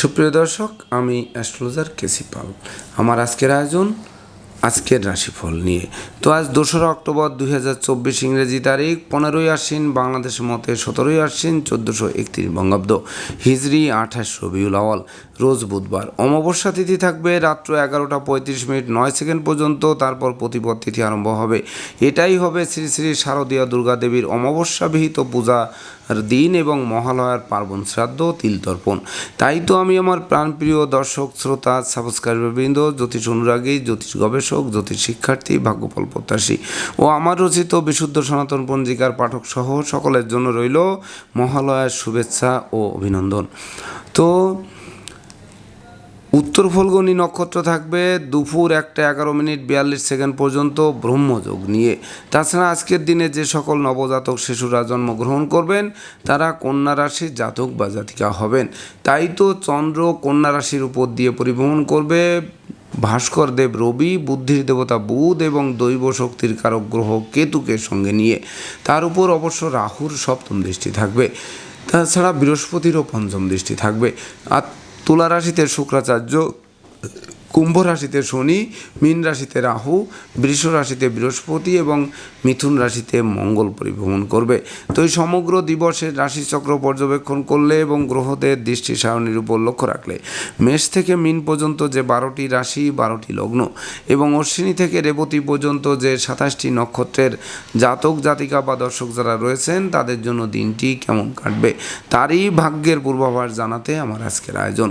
সুপ্রিয় দর্শক, আমি অ্যাস্ট্রোলজার কেসি পাল। আমার আজকের আয়োজন আজকের রাশিফল নিয়ে। তো আজ দোসরা অক্টোবর দুই হাজার চব্বিশ ইংরেজি তারিখ, পনেরোই আশ্বিন বাংলাদেশের মতে সতেরোই আশ্বিন চোদ্দোশো একত্রিশ বঙ্গাব্দ হিজড়ি আঠাশ রবিউল আওয়াল। রোজ বুধবার। অমাবস্যা তিথি থাকবে রাত্র এগারোটা পঁয়ত্রিশ মিনিট নয় সেকেন্ড পর্যন্ত, তারপর প্রতিপদ তিথি আরম্ভ হবে। এটাই হবে শ্রী শ্রী শারদীয়া দুর্গা দেবীর অমাবস্যাবিহিত পূজা দিন এবং মহালয়ার পার্বণ শ্রাদ্ধ তিলতর্পণ তাই তো আমি আমার প্রাণপ্রিয় দর্শক, শ্রোতা সাবস্ক্রাইবারবৃন্দ জ্যোতিষ অনুরাগী, জ্যোতিষ গবেষক, জ্যোতিষ শিক্ষার্থী, ভাগ্যফল প্রত্যাশী ও আমার রচিত বিশুদ্ধ সনাতন পঞ্জিকার পাঠক সহ সকলের জন্য রইল মহালয়ার শুভেচ্ছা ও অভিনন্দন। তো উত্তর ফলগণী নক্ষত্র থাকবে দুপুর একটা এগারো মিনিট বিয়াল্লিশ সেকেন্ড পর্যন্ত ব্রহ্মযোগ নিয়ে। তাছাড়া আজকের দিনে যে সকল নবজাতক শিশুরা জন্মগ্রহণ করবেন, তারা কন্যা রাশির জাতক বা জাতিকা হবেন। তাই তো চন্দ্র কন্যা রাশির উপর দিয়ে পরিভ্রমণ করবে। ভাস্কর দেব রবি, বুদ্ধির দেবতা বুধ এবং দৈব শক্তির কারক গ্রহ কেতুকে সঙ্গে নিয়ে। তার উপর অবশ্য রাহুর সপ্তম দৃষ্টি থাকবে। তাছাড়া বৃহস্পতিরও পঞ্চম দৃষ্টি থাকবে। আর তুলা রাশিতে শুক্রাচার্য কুম্ভ রাশিতে শনি, মীন রাশিতে রাহু, বৃষ রাশিতে বৃহস্পতি এবং মিথুন রাশিতে মঙ্গল পরিভ্রমণ করবে। তো এই সমগ্র দিবসের রাশিচক্র পর্যবেক্ষণ করলে এবং গ্রহদের দৃষ্টি সারণীর উপর লক্ষ্য রাখলে মেষ থেকে মিন পর্যন্ত যে বারোটি রাশি, বারোটি লগ্ন এবং অশ্বিনী থেকে রেবতী পর্যন্ত যে সাতাশটি নক্ষত্রের জাতক, জাতিকা বা দর্শক যারা রয়েছেন, তাদের জন্য দিনটি কেমন কাটবে, তারই ভাগ্যের পূর্বাভাস জানাতে আমার আজকের আয়োজন।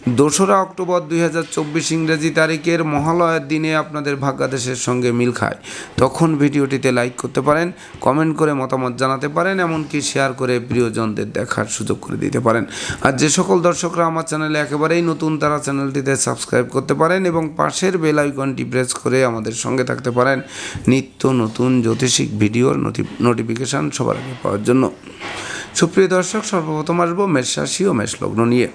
দোসরা অক্টোবর দুই হাজার চব্বিশ ইংরেজি তারিখের মহালয়ার দিনে আপনাদের ভাগ্যাদেশের সঙ্গে মিল খায়। তখন ভিডিওটিতে লাইক করতে পারেন, কমেন্ট করে মতামত জানাতে পারেন, এমনকি শেয়ার করে প্রিয়জনদের দেখার সুযোগ করে দিতে পারেন। আর যে সকল দর্শকরা আমার চ্যানেলে একেবারেই নতুন, তারা চ্যানেলটিতে সাবস্ক্রাইব করতে পারেন এবং পাশের বেল আইকনটি প্রেস করে আমাদের সঙ্গে থাকতে পারেন। নিত্য নতুন জ্যোতিষিক ভিডিওর নোটিফিকেশান সবার আগে পাওয়ার জন্য। সুপ্রিয় দর্শক, সর্বপ্রথম আসব মেষ রাশি ও মেষ লগ্ন নিয়ে।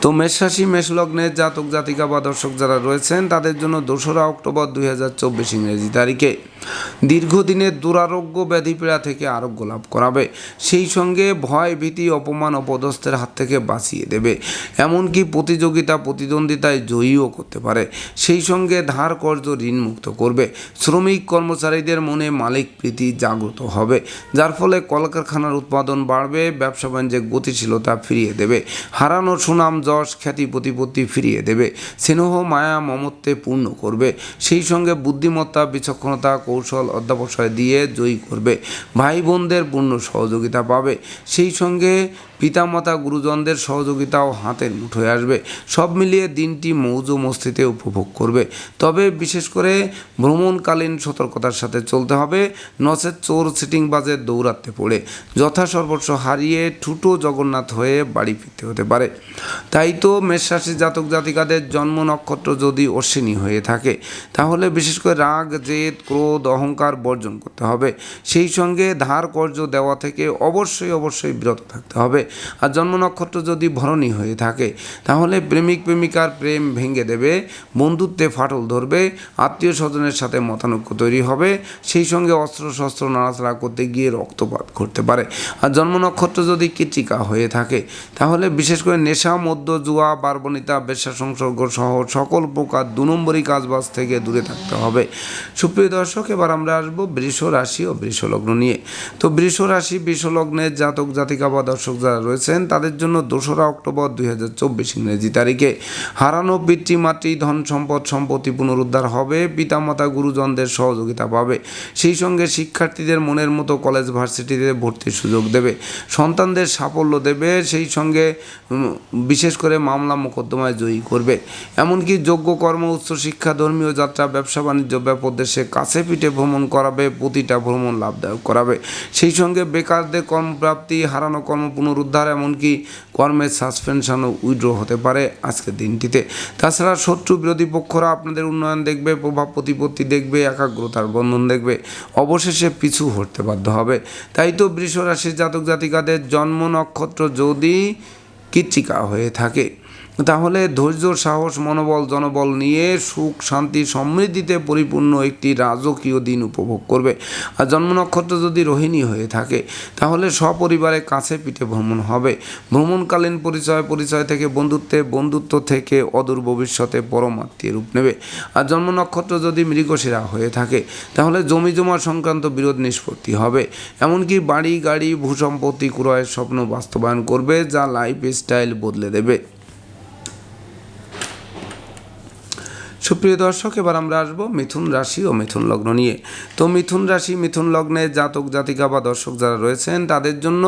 তো মেষ রাশি মেষ লগ্নের জাতক, জাতিকা বা দর্শক যারা রয়েছেন, তাদের জন্য দোসরা অক্টোবর দুই হাজার চব্বিশ ইংরেজি তারিখে দীর্ঘদিনের দুরারোগ্য ব্যাধিপীড়া থেকে আরোগ্য লাভ করাবে। সেই সঙ্গে ভয়, ভীতি, অপমান অপদস্থের হাত থেকে বাঁচিয়ে দেবে। এমনকি প্রতিযোগিতা, প্রতিদ্বন্দ্বিতায় জয়ীও করতে পারে। সেই সঙ্গে ধার কর্জ ঋণ মুক্ত করবে। শ্রমিক কর্মচারীদের মনে মালিক প্রীতি জাগ্রত হবে, যার ফলে কলকারখানার উৎপাদন বাড়বে, ব্যবসা বাণিজ্যে গতিশীলতা ফিরিয়ে দেবে। হারানো সুনাম, যশ, খ্যাতি, প্রতিপত্তি ফিরিয়ে দেবে। স্নেহ, মায়া, মমত্বে পূর্ণ করবে। সেই সঙ্গে বুদ্ধিমত্তা, বিচক্ষণতা, কৌশল অধ্যাবসায় দিয়ে জয়ী করবে। ভাই বোনদের পূর্ণ সহযোগিতা পাবে। সেই সঙ্গে পিতামাতা, গুরুজনদের সহযোগিতাও হাতের মুঠোয় আসবে। সব মিলিয়ে দিনটি মৌজ মস্তিতে উপভোগ করবে। তবে বিশেষ করে ভ্রমণকালীন সতর্কতার সাথে চলতে হবে। নচেত চোর সিটিং বাজে দৌড়াতে পড়ে। যথাসর্বস্ব হারিয়ে ঠুটো জগন্নাথ হয়ে বাড়ি ফিরতে হতে পারে। তাই তো মেষরাশি জাতক জাতিকাদের জন্ম নক্ষত্র যদি অশ্বিনী হয়ে থাকে, তাহলে বিশেষ করে রাগ, জেদ, ক্রোধ, অহংকার বর্জন করতে হবে। সেই সঙ্গে ধার কর্য দেওয়া থেকে অবশ্যই অবশ্যই বিরত থাকতে হবে। আর জন্ম নক্ষত্র যদি ভরণী হয়ে থাকে, তাহলে প্রেমিক প্রেমিকার প্রেম ভেঙে দেবে, বন্ধুত্বে ফাটল ধরবে, আত্মীয় স্বজনের সাথে মতানৈক্য তৈরি হবে, সেই সঙ্গে অস্ত্র শস্ত্র নাড়াচাড়া করতে গিয়ে রক্তপাত ঘটতে পারে। আর জন্ম নক্ষত্র যদি কৃতিকা হয়ে থাকে, তাহলে বিশেষ করে নেশা মধ্য জুয়া বারবনিতা বেশ্যা সংসর্গ সহ সকল প্রকার দু নম্বরই কাজবাজ থেকে দূরে থাকতে হবে। সুপ্রিয় দর্শক, এবার আমরা আসব বৃষ রাশি ও বৃষ লগ্ন নিয়ে। তো বৃষ রাশি, বৃষ লগ্নের জাতক, জাতিকা বা দর্শক যারা রয়েছেন, তাদের জন্য দোসরা অক্টোবর দুই হাজার চব্বিশ ইংরেজি তারিখে হারানো পিতৃমাতৃ ধন সম্পদ, সম্পত্তি পুনরুদ্ধার হবে, পিতামাতা, গুরুজনদের সহযোগিতা পাবে। সেই সঙ্গে শিক্ষার্থীদের মনের মতো কলেজ, ভার্সিটিতে ভর্তির সুযোগ দেবে। সন্তানদের সাফল্য দেবে। সেই সঙ্গে বিশেষ করে মামলা মোকদ্দমায় জয়ী করবে। এমনকি যোগ্য কর্ম, উচ্চ শিক্ষা, ধর্মীয় যাত্রা, ব্যবসা, বাণিজ্য ব্যাপক দেশে কাছে পিঠে ভ্রমণ করাবে, প্রতিটা ভ্রমণ লাভদায়ক করাবে। সেই সঙ্গে বেকারদের কর্মপ্রাপ্তি, হারানো কর্ম পুনরুদ্ধার, এমনকি কর্মের সাসপেনশনও উইড্র হতে পারে আজকের দিনটিতে। তাছাড়া শত্রু বিরোধী পক্ষরা আপনাদের উন্নয়ন দেখবে, প্রভাব প্রতিপত্তি দেখবে, একাগ্রতার বন্ধন দেখবে। অবশেষে পিছু হটতে বাধ্য হবে। তাই তো বৃষ রাশির জাতক জাতিকাদের জন্ম নক্ষত্র যদি কৃত্তিকা হয়ে থাকে। তাহলে ধৈর্য, সাহস, মনোবল, জনবল নিয়ে সুখ, শান্তি, সমৃদ্ধিতে পরিপূর্ণ একটি রাজকীয় দিন উপভোগ করবে। আর জন্ম নক্ষত্র যদি রোহিণী হয়ে থাকে, তাহলে সপরিবারে কাছে পিঠে ভ্রমণ হবে। ভ্রমণকালীন পরিচয় পরিচয় থেকে বন্ধুত্বে, বন্ধুত্ব থেকে অদূর ভবিষ্যতে পরমাত্মীয় রূপ নেবে। আর জন্ম নক্ষত্র যদি মৃগশিরা হয়ে থাকে, তাহলে জমি জমা সংক্রান্ত বিরোধ নিষ্পত্তি হবে। এমনকি বাড়ি, গাড়ি, ভূসম্পত্তি ক্রয়ের স্বপ্ন বাস্তবায়ন করবে, যা লাইফ স্টাইল বদলে দেবে। সুপ্রিয় দর্শক, এবার আমরা আসব মিথুন রাশি ও মিথুন লগ্ন নিয়ে। তো মিথুন রাশি, মিথুন লগ্নে জাতক, জাতিকা বা দর্শক যারা রয়েছেন, তাদের জন্য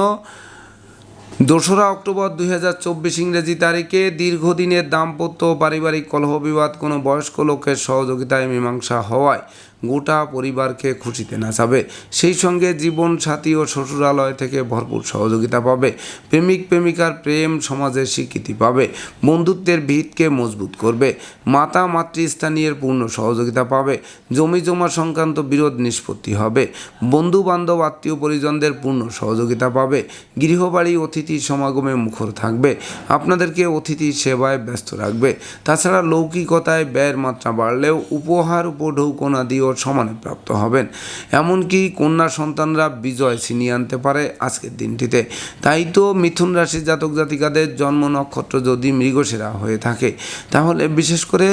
দোসরা অক্টোবর দুই হাজার চব্বিশ ইংরেজি তারিখে দীর্ঘদিনের দাম্পত্য পারিবারিক কলহ বিবাদ কোনো বয়স্ক লোকের সহযোগিতায় মীমাংসা হওয়ায় গোটা পরিবারকে খুশিতে নাচাবে সেই সঙ্গে জীবন সাথী ও শ্বশুরালয় থেকে ভরপুর সহযোগিতা পাবে। প্রেমিক প্রেমিকার প্রেম সমাজে স্বীকৃতি পাবে। বন্ধুত্বের ভিতকে মজবুত করবে। মাতা মাতৃস্থানীয়ের পূর্ণ সহযোগিতা পাবে। জমি জমা সংক্রান্ত বিরোধ নিষ্পত্তি হবে। বন্ধু বান্ধব আত্মীয় পরিজনদের পূর্ণ সহযোগিতা পাবে। গৃহবাড়ি অতিথি সমাগমে মুখর থাকবে। আপনাদেরকে অতিথি সেবায় ব্যস্ত রাখবে। তাছাড়া লৌকিকতায় ব্যয়ের মাত্রা বাড়লেও উপহার উপঢৌকনা দিয়েও সমানে প্রাপ্ত হবেন। এমনকি কন্যা সন্তানরা বিজয় ছিনিয়ে আনতে পারে আজকের দিনটিতে। তাই তো মিথুন রাশির জাতক জাতিকাদের জন্ম নক্ষত্র যদি মৃগশিরা হয়ে থাকে, তাহলে বিশেষ করে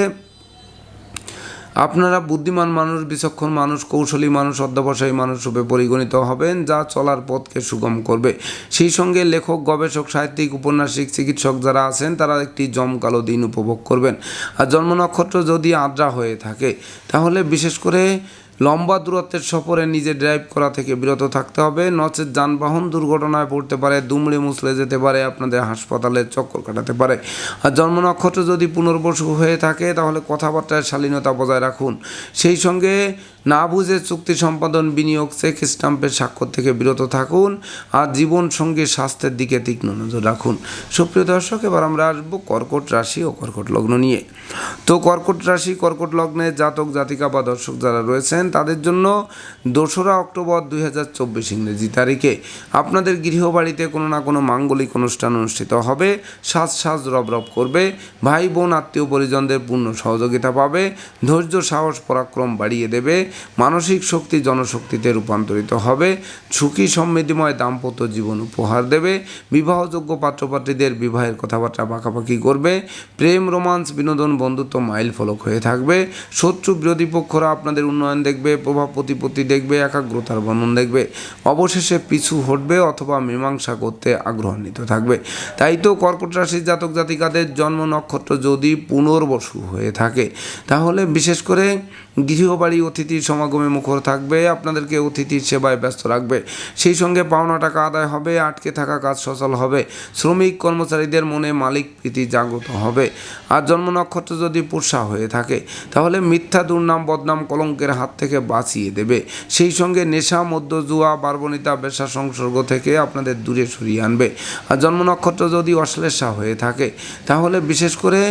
আপনারা বুদ্ধিমান মানুষ, বিচক্ষণ মানুষ, কৌশলী মানুষ, অধ্যবসায়ী মানুষ রূপে পরিগণিত হবেন, যা চলার পথকে সুগম করবে। সেই সঙ্গে লেখক, গবেষক, সাহিত্যিক, উপন্যাসিক, চিকিৎসক যারা আছেন, তারা একটি জমকালো দিন উপভোগ করবেন। আর জন্ম নক্ষত্র যদি আদ্রা হয়ে থাকে, তাহলে বিশেষ করে লম্বা দূরত্বের সফরে নিজে ড্রাইভ করা থেকে বিরত থাকতে হবে। নচেত যানবাহন দুর্ঘটনায় পড়তে পারে, দুমড়ে মুছলে যেতে পারে, আপনাদের হাসপাতালে চক্কর কাটাতে পারে। আর জন্ম নক্ষত্র যদি পুনর্বসু হয়ে থাকে, তাহলে কথাবার্তায় শালীনতা বজায় রাখুন। সেই সঙ্গে না বুঝে চুক্তি সম্পাদন বিনিয়োগ চেক স্টাম্পের স্বাক্ষর থেকে বিরত থাকুন আর জীবন সঙ্গী স্বাস্থ্যের দিকে তীক্ষ্ণ নজর রাখুন। সুপ্রিয় দর্শক, এবার আমরা আসব কর্কট রাশি ও কর্কট লগ্ন নিয়ে। তো কর্কট রাশি, কর্কট লগ্নে জাতক, জাতিকা বা দর্শক যারা রয়েছেন, তাদের জন্য দোসরা অক্টোবর দুই হাজার চব্বিশ ইংরেজি তারিখে আপনাদের গৃহবাড়িতে কোনো না কোনো মাঙ্গলিক অনুষ্ঠান অনুষ্ঠিত হবে। সাজ সাজ রব রব করবে। ভাই বোন, আত্মীয় পরিজনদের পূর্ণ সহযোগিতা পাবে। ধৈর্য, সাহস, পরাক্রম বাড়িয়ে দেবে। মানসিক শক্তি জনশক্তিতে রূপান্তরিত হবে। সুখী সমৃদ্ধিময় দাম্পত্য জীবন উপহার দেবে। বিবাহযোগ্য পাত্রপাত্রীদের বিবাহের কথাবার্তা পাকাপাকি করবে। প্রেম, রোমান্স, বিনোদন, বন্ধুত্ব মাইল ফলক হয়ে থাকবে। শত্রু বিরোধী পক্ষরা আপনাদের উন্নয়ন দেখবে, প্রভাব প্রতিপত্তি দেখবে, একাগ্রতার বর্ণন দেখবে। অবশেষে পিছু হটবে অথবা মীমাংসা করতে আগ্রহান্বিত থাকবে। তাই তো কর্কট রাশির জাতক জাতিকাদের জন্ম নক্ষত্র যদি পুনর্বসু হয়ে থাকে, তাহলে বিশেষ করে গৃহবাড়ি অতিথির সমাগমে মুখর থাকবে, আপনাদেরকে অতিথির সেবায় ব্যস্ত রাখবে। সেই সঙ্গে পাওনা টাকা আদায় হবে, আটকে থাকা কাজ সচল হবে। শ্রমিক কর্মচারীদের মনে মালিক প্রীতি জাগ্রত হবে। আর জন্ম নক্ষত্র যদি পুষা হয়ে থাকে, তাহলে মিথ্যা দুর্নাম, বদনাম, কলঙ্কের হাত থেকে বাঁচিয়ে দেবে। সেই সঙ্গে নেশা মধ্য জুয়া, বার্বনিতা, বেশা সংসর্গ থেকে আপনাদের দূরে সরিয়ে আনবে। আর জন্ম নক্ষত্র যদি অশ্লেষা হয়ে থাকে, তাহলে বিশেষ করে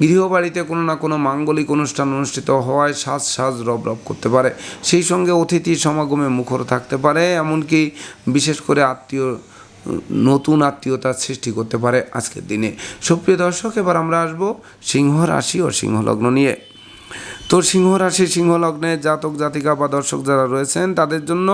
গৃহবাড়িতে কোনো না কোনো মাঙ্গলিক অনুষ্ঠান অনুষ্ঠিত হওয়ায় সাজ সাজ রব রব করতে পারে। সেই সঙ্গে অতিথি সমাগমে মুখর থাকতে পারে, এমনকি বিশেষ করে আত্মীয়, নতুন আত্মীয়তার সৃষ্টি করতে পারে আজকের দিনে। সুপ্রিয় দর্শক, এবার আমরা আসব সিংহ রাশি ও সিংহ লগ্ন নিয়ে। তো সিংহ রাশি সিংহ লগ্নে জাতক জাতিকা বা দর্শক যারা রয়েছেন, তাদের জন্য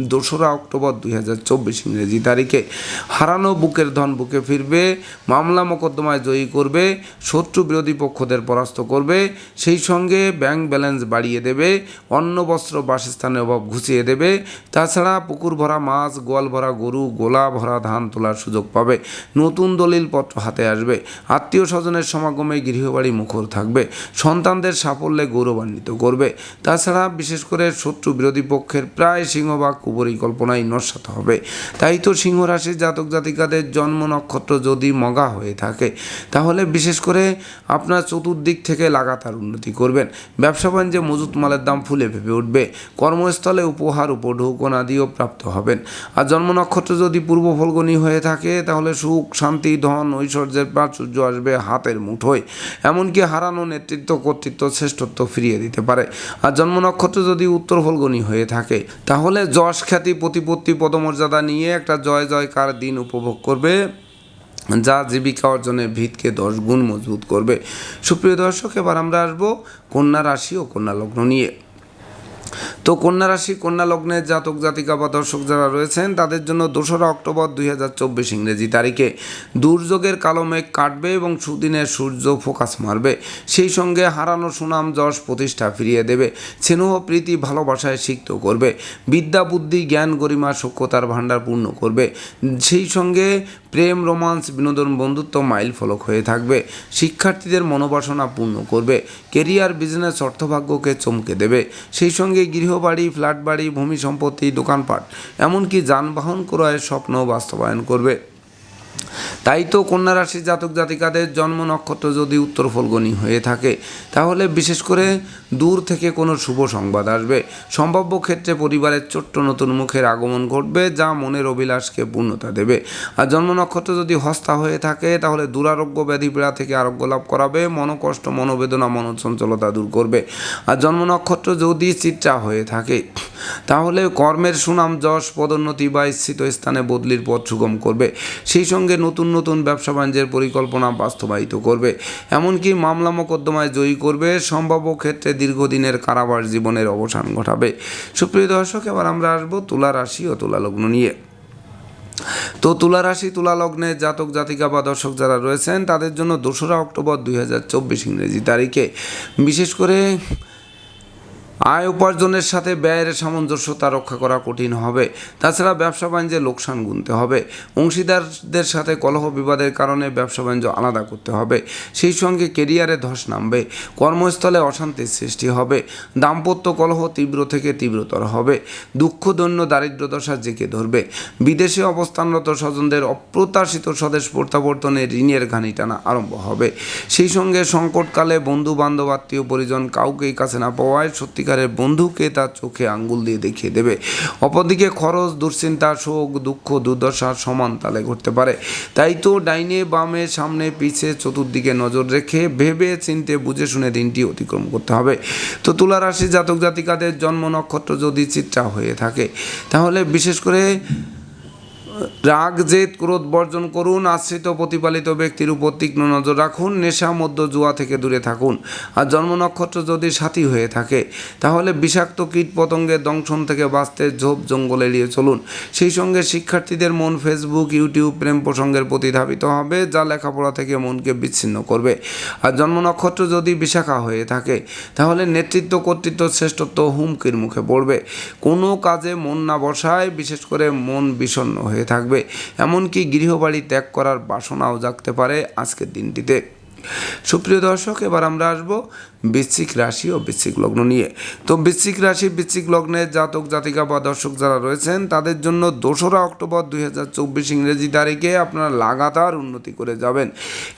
দোসরা অক্টোবর দুই হাজার চব্বিশ ইংরেজি তারিখে। হারানো বুকের ধন বুকে ফিরবে, মামলা মোকদ্দমায় জয়ী করবে, শত্রু বিরোধী পক্ষদের পরাস্ত করবে, সেই সঙ্গে ব্যাংক ব্যালেন্স বাড়িয়ে দেবে, অন্ন, বস্ত্র, বাসস্থানের অভাব ঘুচিয়ে দেবে। তাছাড়া পুকুর ভরা মাছ, গোয়াল ভরা গরু, গোলা ভরা ধান তোলার সুযোগ পাবে। নতুন দলিলপত্র হাতে আসবে। আত্মীয় স্বজনের সমাগমে গৃহবাড়ি মুখর থাকবে। সন্তানদের সাফল্যে গৌরবান্বিত করবে। তাছাড়া বিশেষ করে শত্রু বিরোধী পক্ষের প্রায় সিংহভাগ কুপরিকল্পনায় নস্বাত হবে। তাই তো সিংহ রাশির জাতক জাতিকাদের জন্ম নক্ষত্র যদি মগা হয়ে থাকে, তাহলে বিশেষ করে আপনার চতুর্দিক থেকে লাগাতার উন্নতি করবেন। ব্যবসা বাণিজ্যে মজুত মালের দাম ফুলে ভেবে উঠবে। কর্মস্থলে উপহার, উপঢৌকন আদিও প্রাপ্ত হবেন। আর জন্ম নক্ষত্র যদি পূর্ব ফলগণী হয়ে থাকে, তাহলে সুখ, শান্তি, ধন, ঐশ্বর্যের প্রাচুর্য আসবে হাতের মুঠোয়। এমনকি হারানো নেতৃত্ব, কর্তৃত্ব, শ্রেষ্ঠত্ব ফিরিয়ে দিতে পারে। আর জন্ম নক্ষত্র যদি উত্তর ফলগণী হয়ে থাকে, তাহলে যশ খ্যাতি প্রতিপত্তি পদমর্যাদা নিয়ে একটা জয় জয়কার দিন উপভোগ করবে, যা জীবিকা অর্জনের ভিতকে দশ গুণ মজবুত করবে। সুপ্রিয় দর্শক, এবার আমরা আসব কন্যা রাশি ও কন্যা লগ্ন নিয়ে। তো কন্যা রাশি, কন্যা লগ্নের জাতক, জাতিকা বা দর্শক যারা রয়েছেন, তাদের জন্য দোসরা অক্টোবর দুই হাজার চব্বিশ ইংরেজি তারিখে দুর্যোগের কালো মেঘ কাটবে এবং সুদিনের সূর্য ফোকাস মারবে। সেই সঙ্গে হারানো সুনাম, যশ প্রতিষ্ঠা ফিরিয়ে দেবে। স্নেহ, প্রীতি, ভালোবাসায় সিক্ত করবে। বিদ্যা, বুদ্ধি, জ্ঞান, গরিমা সক্ষতার ভাণ্ডার পূর্ণ করবে। সেই সঙ্গে প্রেম, রোমান্স, বিনোদন, বন্ধুত্ব মাইল ফলক হয়ে থাকবে। শিক্ষার্থীদের মনোবাসনা পূর্ণ করবে। কেরিয়ার, বিজনেস, অর্থভাগ্যকে চমকে দেবে। সেই সঙ্গে গৃহবাড়ি ফ্ল্যাট বাড়ি ভূমি সম্পত্তি, দোকানপাট, এমনকি যানবাহন ক্রয়ের স্বপ্ন বাস্তবায়ন করবে। তাই তো কন্যা রাশির জাতক জাতিকাদের জন্ম নক্ষত্র যদি উত্তর ফলগনি হয়ে থাকে, তাহলে বিশেষ করে দূর থেকে কোনো শুভ সংবাদ আসবে। সম্ভাব্য ক্ষেত্রে পরিবারের ছোট্ট নতুন মুখের আগমন ঘটবে, যা মনের অভিলাষকে পূর্ণতা দেবে। আর জন্ম নক্ষত্র যদি হস্তা হয়ে থাকে, তাহলে দুরারোগ্য ব্যাধি পীড়া থেকে আরোগ্য লাভ করাবে, মনোকষ্ট, মনোবেদনা, মনোচঞ্চলতা দূর করবে। আর জন্ম নক্ষত্র যদি চিত্রা হয়ে থাকে, তাহলে কর্মের সুনাম, যশ, পদোন্নতি বা ইচ্ছিত স্থানে বদলির পথ সুগম করবে। সেই সঙ্গে নতুন নতুন ব্যবসা বাণিজ্যের পরিকল্পনা বাস্তবায়িত করবে। এমনকি মামলা মোকদ্দমায় জয়ী করবে। সম্ভাব্য ক্ষেত্রে দীর্ঘদিনের কারাবাস জীবনের অবসান ঘটাবে। সুপ্রিয় দর্শক, এবার আমরা আসব তুলা রাশি ও তুলা লগ্ন নিয়ে। তো তুলা রাশি, তুলা লগ্নে জাতক, জাতিকা বা দর্শক যারা রয়েছেন, তাদের জন্য দোসরা অক্টোবর দুই হাজার চব্বিশ ইংরেজি তারিখে। বিশেষ করে আয় উপার্জনের সাথে ব্যয়ের সামঞ্জস্যতা রক্ষা করা কঠিন হবে। তাছাড়া ব্যবসা বাণিজ্যে লোকসান গুনতে হবে। অংশীদারদের সাথে কলহ বিবাদের কারণে ব্যবসা বাণিজ্য আলাদা করতে হবে। সেই সঙ্গে কেরিয়ারে ধস নামবে। কর্মস্থলে অশান্তির সৃষ্টি হবে। দাম্পত্য কলহ তীব্র থেকে তীব্রতর হবে। দুঃখ, দৈন্য দারিদ্র দশা জেঁকে ধরবে। বিদেশে অবস্থানরত স্বজনদের অপ্রত্যাশিত স্বদেশ প্রত্যাবর্তনে ঋণের ঘানি টানা আরম্ভ হবে। সেই সঙ্গে সংকটকালে বন্ধু বান্ধব আত্মীয় পরিজন কাউকেই কাছে না পাওয়ায় সত্যিকারের বন্ধুকে তার চোখে আঙ্গুল দিয়ে দেখিয়ে দেবে। অপরদিকে খরচ, দুশ্চিন্তা, শোক, দুঃখ, দুর্দশা সমান তালে ঘটতে পারে। তাই তো ডাইনে বামে সামনে পিছে চতুর্দিকে নজর রেখে ভেবে চিনতে বুঝে শুনে দিনটি অতিক্রম করতে হবে। তো তুলা রাশি জাতক জাতিকাদের জন্ম নক্ষত্র যদি চিত্রা হয়ে থাকে, তাহলে বিশেষ করে রাগ জেদ ক্রোধ বর্জন করুন, আশ্রিত প্রতিপালিত ব্যক্তির উপর তীক্ষ্ণ নজর রাখুন, নেশা, মধ্য জুয়া থেকে দূরে থাকুন। আর জন্ম নক্ষত্র যদি সাথী হয়ে থাকে, তাহলে বিষাক্ত কীট পতঙ্গের দংশন থেকে বাঁচতে ঝোপ জঙ্গল এড়িয়ে চলুন। সেই সঙ্গে শিক্ষার্থীদের মন ফেসবুক ইউটিউব প্রেম প্রসঙ্গের প্রতি ধাবিত হবে, যা লেখাপড়া থেকে মনকে বিচ্ছিন্ন করবে। আর জন্ম নক্ষত্র যদি বিশাখা হয়ে থাকে, তাহলে নেতৃত্ব, কর্তৃত্ব, শ্রেষ্ঠত্ব হুমকির মুখে পড়বে। কোনো কাজে মন না বসায়, বিশেষ করে মন বিষণ্ণ হয়ে থাকবে। এমনকি গৃহবাড়ি ত্যাগ করার বাসনাও জাগতে পারে আজকের দিনটিতে। সুপ্রিয় দর্শক, এবার আমরা আসব বৃশ্চিক রাশি ও বৃশ্চিক লগ্ন নিয়ে। তো বৃশ্চিক রাশি, বৃশ্চিক লগ্নের জাতক, জাতিকা বা দর্শক যারা রয়েছেন, তাদের জন্য দোসরা অক্টোবর দুই হাজার চব্বিশ ইংরেজি তারিখে আপনারা লাগাতার উন্নতি করে যাবেন।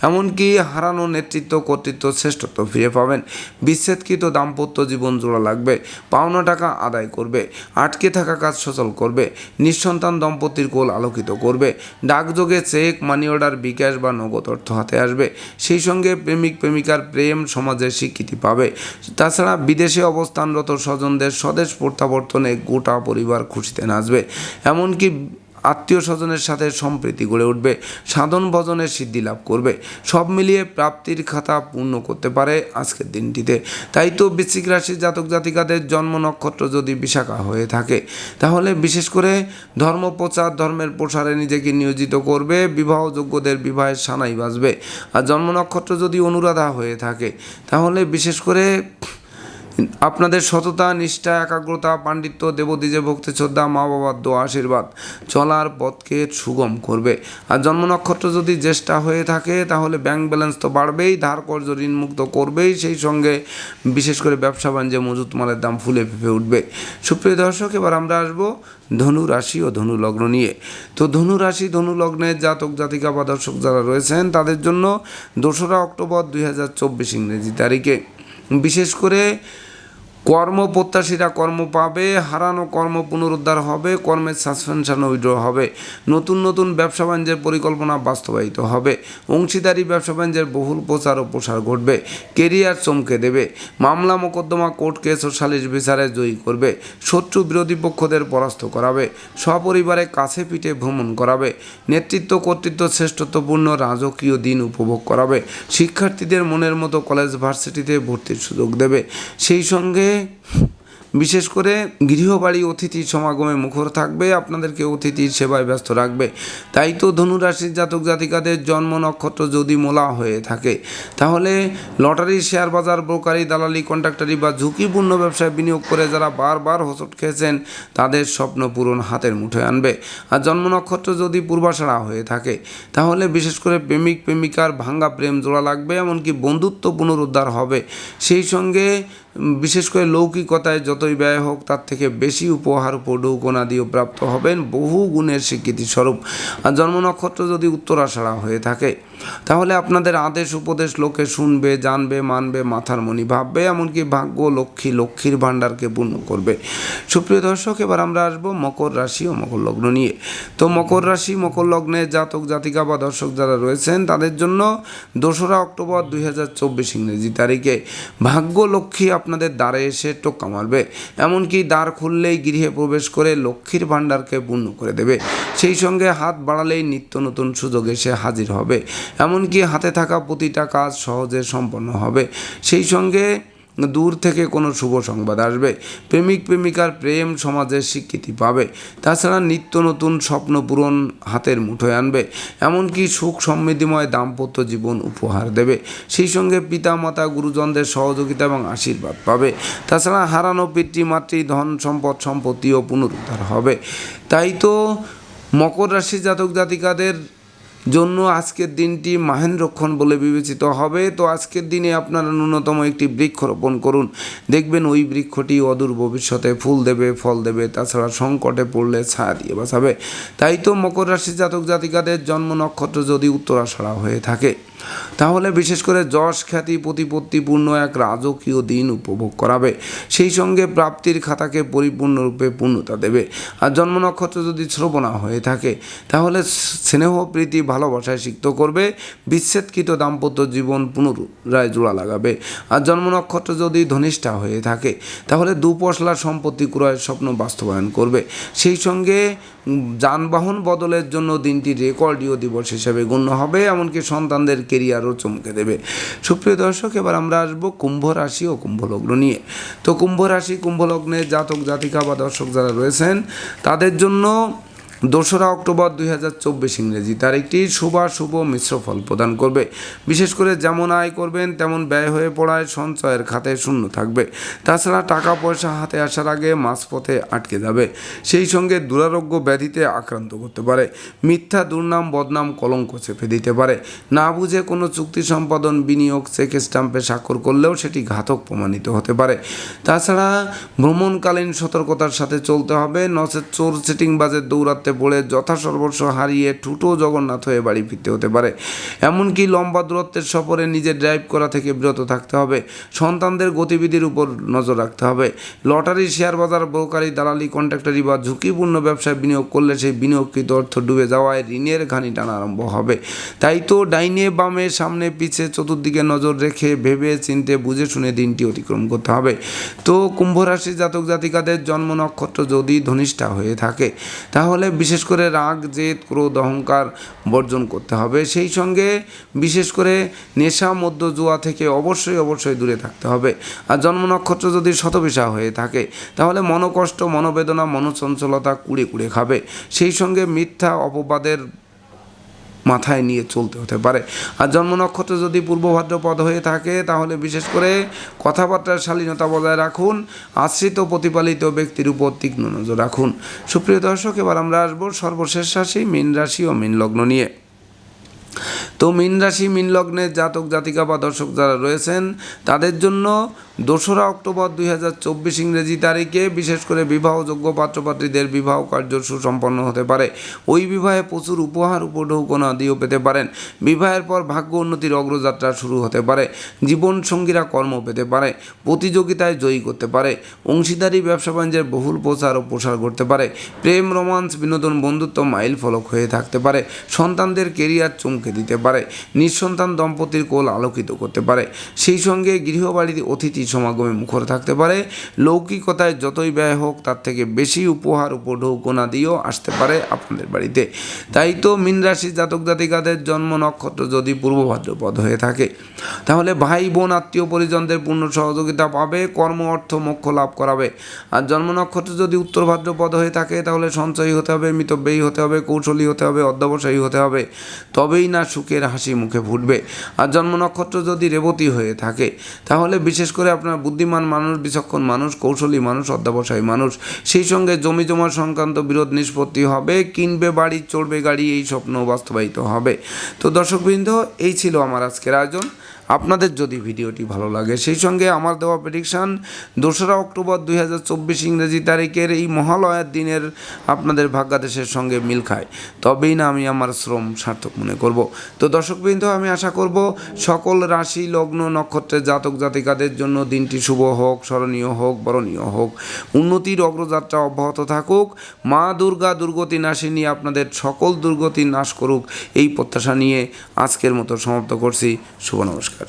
এমনকি হারানো নেতৃত্ব, কর্তৃত্ব শ্রেষ্ঠত্ব ফিরে পাবেন। বিচ্ছেদকৃত দাম্পত্য জীবন জোড়া লাগবে, পাওনা টাকা আদায় করবে, আটকে থাকা কাজ সচল করবে, নিঃসন্তান দম্পতির কোল আলোকিত করবে, ডাকযোগে চেক মানি অর্ডার বিকাশ বা নগদ অর্থ হাতে আসবে। সেই সঙ্গে প্রেমিক, প্রেমিকার প্রেম, সমাজের স্বীকৃতি পাবে। তাছাড়া বিদেশে অবস্থানরত স্বজনদের স্বদেশ প্রত্যাবর্তনে গোটা পরিবার খুশিতে নাচবে। এমনকি আত্মীয় স্বজনের সাথে সম্প্রীতি গড়ে উঠবে, সাধন ভজনের সিদ্ধি লাভ করবে, সব মিলিয়ে প্রাপ্তির খাতা পূর্ণ করতে পারে আজকের দিনটিতে। তাই তো বৃশ্চিক রাশির জাতক জাতিকাদের জন্ম নক্ষত্র যদি বিশাখা হয়ে থাকে, তাহলে বিশেষ করে ধর্ম প্রচার, ধর্মের প্রসারে নিজেকে নিয়োজিত করবে, বিবাহযোগ্যদের বিবাহের সানাই বাজবে। আর জন্ম নক্ষত্র যদি অনুরাধা হয়ে থাকে, তাহলে বিশেষ করে আপনাদের সততা, নিষ্ঠা, একাগ্রতা, পাণ্ডিত্য দেবদ্বিজে ভক্তি, শ্রদ্ধা, মা বাবার দোয়া, আশীর্বাদ চলার পথকে সুগম করবে। আর জন্ম নক্ষত্র যদি জ্যেষ্ঠা হয়ে থাকে, তাহলে ব্যাংক ব্যালেন্স তো বাড়বেই, ধার কর্য ঋণমুক্ত করবেই, সেই সঙ্গে বিশেষ করে ব্যবসা বাণিজ্যে মজুত মালের দাম ফুলে ফেঁপে উঠবে। সুপ্রিয় দর্শক, এবার আমরা আসব ধনু রাশি ও ধনু লগ্ন নিয়ে। তো ধনু রাশি, ধনু লগ্নের জাতক, জাতিকা বা দর্শক যারা রয়েছেন, তাদের জন্য দোসরা অক্টোবর দুই হাজার চব্বিশ ইংরেজি তারিখে। বিশেষ করে কর্ম প্রত্যাশীরা কর্ম পাবে, হারানো কর্ম পুনরুদ্ধার হবে কর্মের সাসপেনশন উইড্র হবে। নতুন নতুন ব্যবসা বাণিজ্যের পরিকল্পনা বাস্তবায়িত হবে। অংশীদারি ব্যবসা বাণিজ্যের বহুল প্রচার ও প্রসার ঘটবে। কেরিয়ার চমকে দেবে। মামলা মোকদ্দমা কোর্ট কেস ও সালিশ বিচারে জয়ী করবে। শত্রু বিরোধী পক্ষদের পরাস্ত করাবে। সপরিবারে কাছে পিঠে ভ্রমণ করাবে। নেতৃত্ব কর্তৃত্ব শ্রেষ্ঠত্বপূর্ণ রাজকীয় দিন উপভোগ করাবে। শিক্ষার্থীদের মনের মতো কলেজ ভার্সিটিতে ভর্তির সুযোগ দেবে। সেই সঙ্গে বিশেষ করে গৃহবাড়ি অতিথি সমাগমে মুখর থাকবে, আপনাদেরকে অতিথির সেবায় ব্যস্ত রাখবে। তাই তো ধনুরাশির জাতক জাতিকাদের জন্ম নক্ষত্র যদি মোলা হয়ে থাকে, তাহলে লটারি শেয়ার বাজার ব্রোকারি, দালালি, কন্ট্রাক্টারি বা ঝুঁকিপূর্ণ ব্যবসায় বিনিয়োগ করে যারা বারবার হোঁচট খেয়েছেন, তাদের স্বপ্ন পূরণ হাতের মুঠোয় আনবে। আর জন্ম নক্ষত্র যদি পূর্বাশাড়া হয়ে থাকে, তাহলে বিশেষ করে প্রেমিক, প্রেমিকার ভাঙ্গা প্রেম জোড়া লাগবে, এমনকি বন্ধুত্ব পুনরুদ্ধার হবে। সেই সঙ্গে বিশেষ করে লৌকিকতায় যতই ব্যয় হোক, তার থেকে বেশি উপহার পৌডৌকোনাদিও প্রাপ্ত হবেন বহু গুণের স্বীকৃতি স্বরূপ আর জন্ম নক্ষত্র যদি উত্তরাষাড়া হয়ে থাকে, তাহলে আপনাদের আদেশ উপদেশ লোকে শুনবে, জানবে, মানবে, মাথার মনি ভাববে, এমনকি ভাগ্য, লক্ষ্মী, লক্ষ্মীর ভাণ্ডারকে পূর্ণ করবে। সুপ্রিয় দর্শক, এবার আমরা আসব মকর রাশি ও মকর লগ্ন নিয়ে। তো মকর রাশি, মকর লগ্নে জাতক, জাতিকা বা দর্শক যারা রয়েছেন, তাদের জন্য দোসরা অক্টোবর দুই হাজার চব্বিশ ইংরেজি তারিখে ভাগ্য, লক্ষ্মী আপনাদের দ্বারে এসে টোক্কা মারবে। এমনকি দ্বার খুললেই গৃহে প্রবেশ করে লক্ষ্মীর ভাণ্ডারকে পূর্ণ করে দেবে। সেই সঙ্গে হাত বাড়ালেই নিত্য নতুন সুযোগ এসে হাজির হবে। এমনকি হাতে থাকা প্রতিটা কাজ সহজে সম্পন্ন হবে। সেই সঙ্গে দূর থেকে কোনো শুভ সংবাদ আসবে। প্রেমিক, প্রেমিকার প্রেম সমাজের স্বীকৃতি পাবে। তাছাড়া নিত্য নতুন স্বপ্ন পূরণ হাতের মুঠোয় আনবে। এমনকি সুখ সমৃদ্ধিময় দাম্পত্য জীবন উপহার দেবে। সেই সঙ্গে পিতা মাতা গুরুজনদের সহযোগিতা এবং আশীর্বাদ পাবে। তাছাড়া হারানো পিতৃমাতৃ ধন সম্পদ, সম্পত্তিও পুনরুদ্ধার হবে। তাই তো মকর রাশি জাতক জাতিকাদের জন্য আজকের দিনটি মাহেন্দ্রক্ষণ বলে বিবেচিত হবে। তো আজকের দিনে আপনারা ন্যূনতম একটি বৃক্ষ রোপণ করুন। দেখবেন ওই বৃক্ষটি অদূর ভবিষ্যতে ফুল দেবে, ফল দেবে, তাছাড়া সংকটে পড়লে ছায়া দিয়ে বাঁচাবে। তাই তো মকর রাশি জাতক জাতিকাদের জন্ম নক্ষত্র যদি উত্তরাষাড়া হয়ে থাকে। তাহলে বিশেষ করে যশ খ্যাতি প্রতিপত্তিপূর্ণ এক রাজকীয় দিন উপভোগ করাবে। সেই সঙ্গে প্রাপ্তির খাতাকে পরিপূর্ণরূপে পূর্ণতা দেবে। আর জন্ম নক্ষত্র যদি শ্রবণা হয়ে থাকে, তাহলে স্নেহ, প্রীতি, ভালোবাসায় সিক্ত করবে। বিচ্ছেদকৃত দাম্পত্য জীবন পুনরায় জোড়া লাগাবে। আর জন্ম নক্ষত্র যদি ধনিষ্ঠা হয়ে থাকে, তাহলে দুপশলা সম্পত্তি ক্রয়ের স্বপ্ন বাস্তবায়ন করবে। সেই সঙ্গে যানবাহন বদলের জন্য দিনটি রেকর্ডীয় দিবস হিসেবে গণ্য হবে, এমনকি সন্তানদের কেরিয়ারও চমকে দেবে। সুপ্রিয় দর্শক, এবার আমরা আসব কুম্ভ রাশি ও কুম্ভলগ্ন নিয়ে। তো কুম্ভ রাশি কুম্ভলগ্নের জাতক জাতিকা বা দর্শক যারা রয়েছেন, তাদের জন্য দোসরা অক্টোবর দুই হাজার চব্বিশ ইংরেজি তার তারিখটি শুভাশুভ মিশ্র ফল প্রদান করবে। বিশেষ করে যেমন আয় করবেন, তেমন ব্যয় হয়ে পড়ায় সঞ্চয়ের খাতে শূন্য থাকবে। তাছাড়া টাকা পয়সা হাতে আসার আগে মাঝপথে আটকে যাবে। সেই সঙ্গে দুরারোগ্য ব্যাধিতে আক্রান্ত করতে পারে। মিথ্যা, দুর্নাম, বদনাম, কলঙ্ক চেপে দিতে পারে। না বুঝে কোনো চুক্তি সম্পাদন, বিনিয়োগ, চেক স্টাম্পে স্বাক্ষর করলেও সেটি ঘাতক প্রমাণিত হতে পারে। তাছাড়া ভ্রমণকালীন সতর্কতার সাথে চলতে হবে। নচেত চোর সেটিং বাজের দৌড়াতে পড়ে যথাসর্বস্ব হারিয়ে ঠুটো জগন্নাথ হয়ে বাড়ি ফিরতে হতে পারে। এমনকি লম্বা দূরত্বের সফরে নিজে ড্রাইভ করা থেকে বিরত থাকতে হবে। সন্তানদের গতিবিধির উপর নজর রাখতে হবে। লটারি শেয়ার বাজার ব্রোকারি দালালি, কন্ট্রাক্টারি বা ঝুঁকিপূর্ণ ব্যবসায় বিনিয়োগ করলে সেই বিনিয়োগকৃত অর্থ ডুবে যাওয়ায় ঋণের ঘানি টানা আরম্ভ হবে। তাই তো ডাইনে বামে সামনে পিছে চতুর্দিকে নজর রেখে ভেবে চিনতে বুঝে শুনে দিনটি অতিক্রম করতে হবে। তো কুম্ভ রাশি জাতক জাতিকাদের জন্ম নক্ষত্র যদি ধনিষ্ঠা হয়ে থাকে, তাহলে বিশেষ করে রাগ, জেদ, ক্রোধ, অহংকার বর্জন করতে হবে। সেই সঙ্গে বিশেষ করে নেশা মধ্য জুয়া থেকে অবশ্যই অবশ্যই দূরে থাকতে হবে। আর জন্ম নক্ষত্র যদি শতবিশা হয়ে থাকে, তাহলে মনোকষ্ট, মনোবেদনা, মনোচঞ্চলতা কুড়ে কুড়ে খাবে। সেই সঙ্গে মিথ্যা, অপবাদের মাথায় নিয়ে চলতে হতে পারে। আর জন্ম নক্ষত্র যদি পূর্ব ভাদ্রপদ হয়ে থাকে, তাহলে বিশেষ করে কথাবার্তার শালীনতা বজায় রাখুন, আশ্রিত প্রতিপালিত ব্যক্তির উপর তীক্ষ্ণ নজর রাখুন। সুপ্রিয় দর্শক, এবার আমরা আসব সর্বশেষ রাশি, মীন রাশি ও মীন লগ্ন নিয়ে। তো মীন রাশি, মীন লগ্নের জাতক জাতিকা বা দর্শক যারা রয়েছেন, তাদের জন্য দোসরা অক্টোবর দুই হাজার চব্বিশ ইংরেজি তারিখে বিশেষ করে বিবাহযোগ্য পাত্রপাত্রীদের বিবাহ কার্য সুসম্পন্ন হতে পারে। ওই বিবাহে প্রচুর উপহার, উপঢৌকনা দিয়েও পেতে পারেন। বিবাহের পর ভাগ্য উন্নতির অগ্রযাত্রা শুরু হতে পারে। জীবন সঙ্গীরা কর্ম পেতে পারে। প্রতিযোগিতায় জয়ী করতে পারে। অংশীদারি, ব্যবসা বাণিজ্যের বহুল প্রচার ও প্রসার করতে পারে। প্রেম, রোমান্স, বিনোদন, বন্ধুত্ব মাইল ফলক হয়ে থাকতে পারে। সন্তানদের কেরিয়ার চমকে দিতে পারে। নিঃসন্তান দম্পতির কোল আলোকিত করতে পারে। সেই সঙ্গে গৃহবাড়ির অতিথি সমাগমে মুখর থাকতে পারে। লৌকিকতায় যতই ব্যয় হোক, তার থেকে বেশি উপহার উপঢৌকনা দিয়েও আসতে পারে আপনাদের বাড়িতে। তাই তো মীন রাশি জাতক জাতিকাদের জন্ম নক্ষত্র যদি পূর্ব ভাদ্রপদ হয়ে থাকে, তাহলে ভাই, বোন, আত্মীয় পরিজনদের পূর্ণ সহযোগিতা পাবে, কর্ম, অর্থ, মোক্ষ লাভ করাবে। আর জন্ম নক্ষত্র যদি উত্তর ভাদ্রপদ হয়ে থাকে, তাহলে সঞ্চয়ী হতে হবে, মিতব্যয়ী হতে হবে, কৌশলী হতে হবে, অধ্যবসায়ী হতে হবে। তবেই না সুখের হাসি মুখে ফুটবে। আর জন্ম নক্ষত্র যদি রেবতী হয়ে থাকে, তাহলে বিশেষ করে আপনার বুদ্ধিমান মানুষ, বিচক্ষণ মানুষ, কৌশলী মানুষ, অধ্যাবসায়ী মানুষ, সেই সঙ্গে জমি জমা সংক্রান্ত বিরোধ নিষ্পত্তি হবে, কিনবে বাড়ি, চড়বে গাড়ি, এই স্বপ্ন বাস্তবায়িত হবে। তো দর্শকবৃন্দ, এই ছিল আমার আজকের আয়োজন। আপনাদের যদি ভিডিওটি ভালো লাগে, সেই সঙ্গে আমার দেওয়া প্রেডিকশান দোসরা অক্টোবর দুই হাজার চব্বিশ ইংরেজি তারিখের এই মহালয়ার দিনের আপনাদের ভাগ্যাদেশের সঙ্গে মিল খায়। তবেই না আমি আমার শ্রম সার্থক মনে করব। তো দর্শকবৃন্দ, আমি আশা করব সকল রাশি, লগ্ন, নক্ষত্রের জাতক জাতিকাদের জন্য দিনটি শুভ হোক, স্মরণীয় হোক, বরণীয় হোক। উন্নতির অগ্রযাত্রা অব্যাহত থাকুক। মা দুর্গা দুর্গতি নাশিনী আপনাদের সকল দুর্গতি নাশ করুক, এই প্রত্যাশা নিয়ে আজকের মতো সমাপ্ত করছি। শুভ নমস্কার।